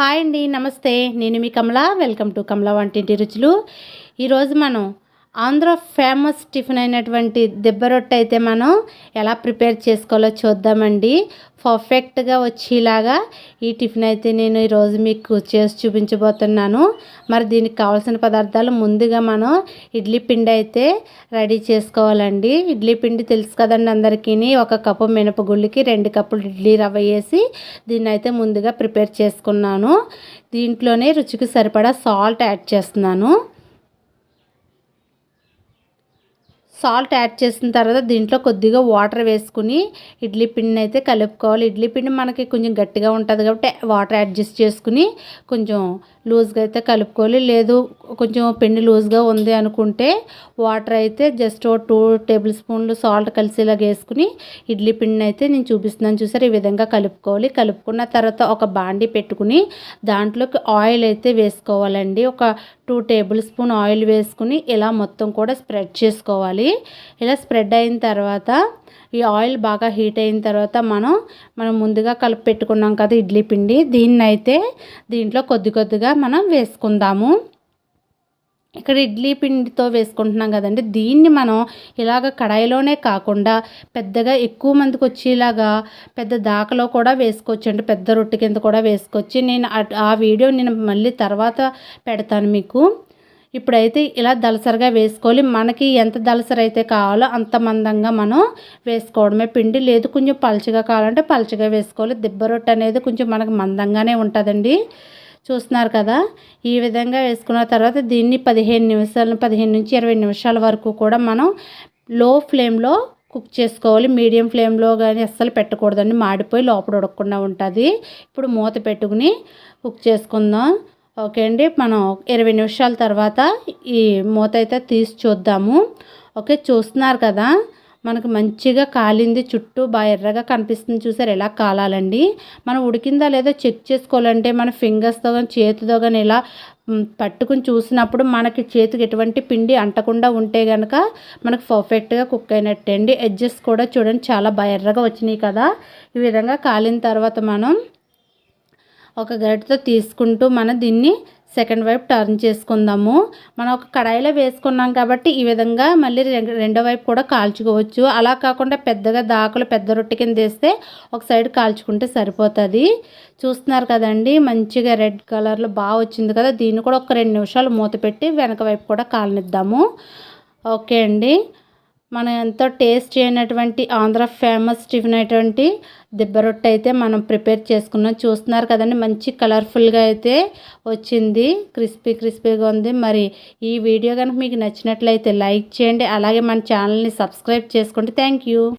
Hi అండి నమస్తే. నేను మీ కమల. వెల్కమ్ టు కమల వంటింటి రుచులు. ఈరోజు మనం ఆంధ్ర ఫేమస్ టిఫిన్ అయినటువంటి దెబ్బ రొట్టె అయితే మనం ఎలా ప్రిపేర్ చేసుకోవాలో చూద్దామండి. పర్ఫెక్ట్గా వచ్చేలాగా ఈ టిఫిన్ అయితే నేను ఈరోజు మీకు చేసి చూపించబోతున్నాను. మరి దీనికి కావాల్సిన పదార్థాలు ముందుగా మనం ఇడ్లీ పిండి అయితే రెడీ చేసుకోవాలండి. ఇడ్లీ పిండి తెలుసు కదండి అందరికీ ఒక కప్పు మినపగుళ్ళకి రెండు కప్పులు ఇడ్లీ రవ్వ వేసి దీన్ని అయితే ముందుగా ప్రిపేర్ చేసుకున్నాను. దీంట్లోనే రుచికి సరిపడా సాల్ట్ యాడ్ చేస్తున్నాను. సాల్ట్ యాడ్ చేసిన తర్వాత దీంట్లో కొద్దిగా వాటర్ వేసుకుని ఇడ్లీ పిండిని అయితే కలుపుకోవాలి. ఇడ్లీ పిండి మనకి కొంచెం గట్టిగా ఉంటుంది కాబట్టి వాటర్ అడ్జస్ట్ చేసుకుని కొంచెం లూజ్గా అయితే కలుపుకోవాలి. లేదు కొంచెం పిండి లూజ్గా ఉంది అనుకుంటే వాటర్ అయితే జస్ట్ టూ టేబుల్ స్పూన్లు సాల్ట్ కలిసేలాగా వేసుకుని ఇడ్లీ పిండిని అయితే నేను చూపిస్తున్నాను చూసారు? ఈ విధంగా కలుపుకోవాలి. కలుపుకున్న తర్వాత ఒక బాండి పెట్టుకుని దాంట్లోకి ఆయిల్ అయితే వేసుకోవాలండి. ఒక టూ టేబుల్ స్పూన్ ఆయిల్ వేసుకుని ఇలా మొత్తం కూడా స్ప్రెడ్ చేసుకోవాలి. ఇలా స్ప్రెడ్ అయిన తర్వాత ఈ ఆయిల్ బాగా హీట్ అయిన తర్వాత మనం మనం ముందుగా కలిపి పెట్టుకున్నాం కదా ఇడ్లీ పిండి. దీన్ని అయితే దీంట్లో కొద్ది కొద్దిగా మనం వేసుకుందాము. ఇక్కడ ఇడ్లీ పిండితో వేసుకుంటున్నాం కదండి. దీన్ని మనం ఇలాగ కడాయిలోనే కాకుండా పెద్దగా ఎక్కువ మందికి వచ్చేలాగా పెద్ద దాకలో కూడా వేసుకోవచ్చు అండి పెద్ద రొట్టె కింద కూడా వేసుకోవచ్చు. నేను ఆ వీడియో నేను మళ్ళీ తర్వాత పెడతాను మీకు. ఇప్పుడైతే ఇలా దలసరిగా వేసుకోవాలి. మనకి ఎంత దలసరి అయితే కావాలో అంత మందంగా మనం వేసుకోవడమే. పిండి లేదు కొంచెం పలచగా కావాలంటే పలచగా వేసుకోవాలి. దిబ్బ రొట్టె అనేది కొంచెం మనకు మందంగానే ఉంటుందండి. చూస్తున్నారు కదా? ఈ విధంగా వేసుకున్న తర్వాత దీన్ని పదిహేను నిమిషాలు పదిహేను నుంచి ఇరవై నిమిషాల వరకు కూడా మనం లో ఫ్లేమ్లో కుక్ చేసుకోవాలి. మీడియం ఫ్లేమ్లో కానీ అస్సలు పెట్టకూడదండి. మాడిపోయి లోపల ఉడకకుండా ఉంటుంది. ఇప్పుడు మూత పెట్టుకుని కుక్ చేసుకుందాం. ఓకే అండి. మనం ఇరవై నిమిషాల తర్వాత ఈ మూత అయితే తీసి చూద్దాము. ఓకే చూస్తున్నారు కదా? మనకు మంచిగా కాలింది చుట్టూ బాగా ఎర్రగా కనిపిస్తుంది చూసారు ఎలా కాలాలండి? మనం ఉడికిందా లేదో చెక్ చేసుకోవాలంటే మన ఫింగర్స్తో కానీ చేతితో కానీ ఇలా పట్టుకుని చూసినప్పుడు మనకి చేతికి ఎటువంటి పిండి అంటకుండా ఉంటే కనుక మనకు పర్ఫెక్ట్గా కుక్ అయినట్టే అండి. ఎడ్జెస్ కూడా చూడండి చాలా బాగా ఎర్రగా వచ్చినాయి కదా. ఈ విధంగా కాలిన తర్వాత మనం ఒక గరిటతో తీసుకుంటూ మనం దీన్ని సెకండ్ వైపు టర్న్ చేసుకుందాము. మనం ఒక కడాయిలో వేసుకున్నాం కాబట్టి ఈ విధంగా మళ్ళీ రెండో వైపు కూడా కాల్చుకోవచ్చు. అలా కాకుండా పెద్దగా దాకలు పెద్ద రొట్టె కింద వేస్తే ఒక సైడ్ కాల్చుకుంటే సరిపోతుంది. చూస్తున్నారు కదండి మంచిగా రెడ్ కలర్లో బాగా వచ్చింది కదా. దీన్ని కూడా ఒక రెండు నిమిషాలు మూత పెట్టి వెనక వైపు కూడా కాలనిద్దాము. ఓకే అండి. మనం ఎంతో టేస్ట్ అయినటువంటి ఆంధ్ర ఫేమస్ టిఫిన్ అయినటువంటి దిబ్బ రొట్టె అయితే మనం ప్రిపేర్ చేసుకున్నాం. చూస్తున్నారు కదండి మంచి కలర్ఫుల్గా అయితే వచ్చింది. క్రిస్పీ క్రిస్పీగా ఉంది. మరి ఈ వీడియో కనుక మీకు నచ్చినట్లయితే లైక్ చేయండి. అలాగే మన ఛానల్ని సబ్స్క్రైబ్ చేసుకోండి థ్యాంక్